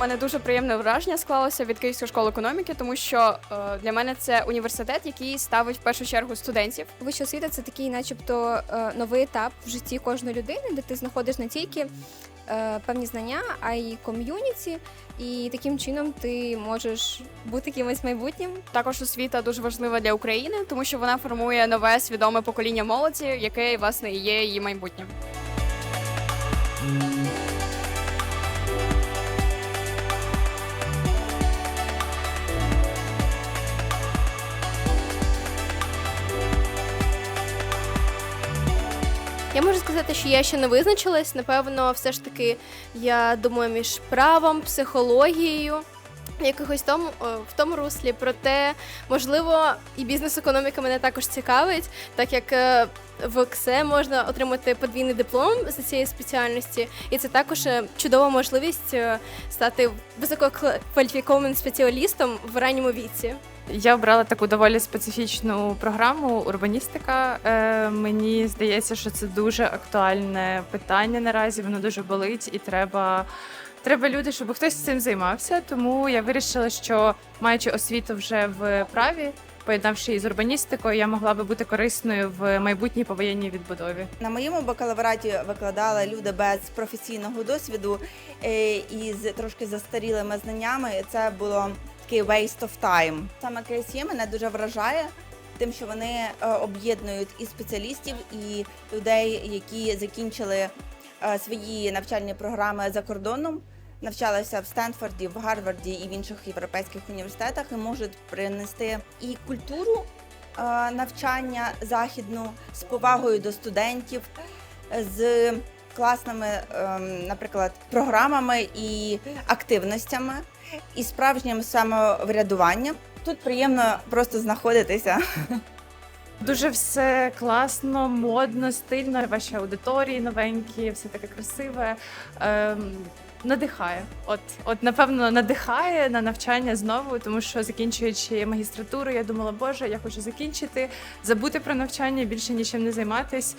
У мене дуже приємне враження склалося від Київської школи економіки, тому що е, для мене це університет, який ставить в першу чергу студентів. Вища освіта це такий, начебто, е, новий етап в житті кожної людини, де ти знаходиш не тільки е, певні знання, а й ком'юніті, і таким чином ти можеш бути кимось майбутнім. Також освіта дуже важлива для України, тому що вона формує нове свідоме покоління молоді, яке власне і є її майбутнім. Я можу сказати, що я ще не визначилась. Напевно, все ж таки я думаю між правом, психологією. Якихось тому в тому руслі, проте можливо і бізнес-економіка мене також цікавить, так як е, в КСЕ можна отримати подвійний диплом за цієї спеціальності, і це також е, чудова можливість е, стати висококваліфікованим спеціалістом в ранньому віці. Я обрала таку доволі специфічну програму урбаністика. Е, мені здається, що це дуже актуальне питання наразі. Воно дуже болить, і треба, треба люди, щоб хтось цим займався. Тому я вирішила, що маючи освіту вже в праві, поєднавши її з урбаністикою, я могла би бути корисною в майбутній повоєнній відбудові. На моєму бакалавраті викладали люди без професійного досвіду е, і з трошки застарілими знаннями. Це було такий waste of time. Саме КСЄ мене дуже вражає. Тим, що вони е, об'єднують і спеціалістів, і людей, які закінчили е, свої навчальні програми за кордоном, навчалися в Стенфорді, в Гарварді і в інших європейських університетах, і можуть принести і культуру е, навчання західну з повагою до студентів, з класними, ем, наприклад, програмами і активностями, і справжнім самоврядуванням. Тут приємно просто знаходитися. Дуже все класно, модно, стильно. Ваші аудиторії новенькі, все таке красиве. Надихає. От, от, напевно, надихає на навчання знову, тому що закінчуючи магістратуру, я думала, боже, я хочу закінчити, забути про навчання, більше нічим не займатись.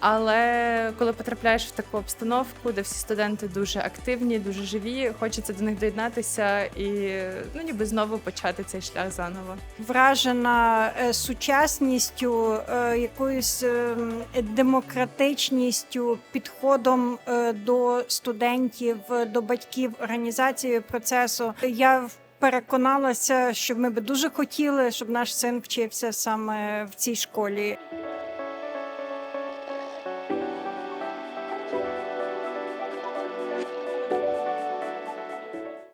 Але коли потрапляєш в таку обстановку, де всі студенти дуже активні, дуже живі, хочеться до них доєднатися і ну ніби знову почати цей шлях заново. вражена е, сучасністю, е, якоюсь е, демократичністю, підходом до студентів, до батьків, організацією процесу. Я переконалася, що ми би дуже хотіли, щоб наш син вчився саме в цій школі.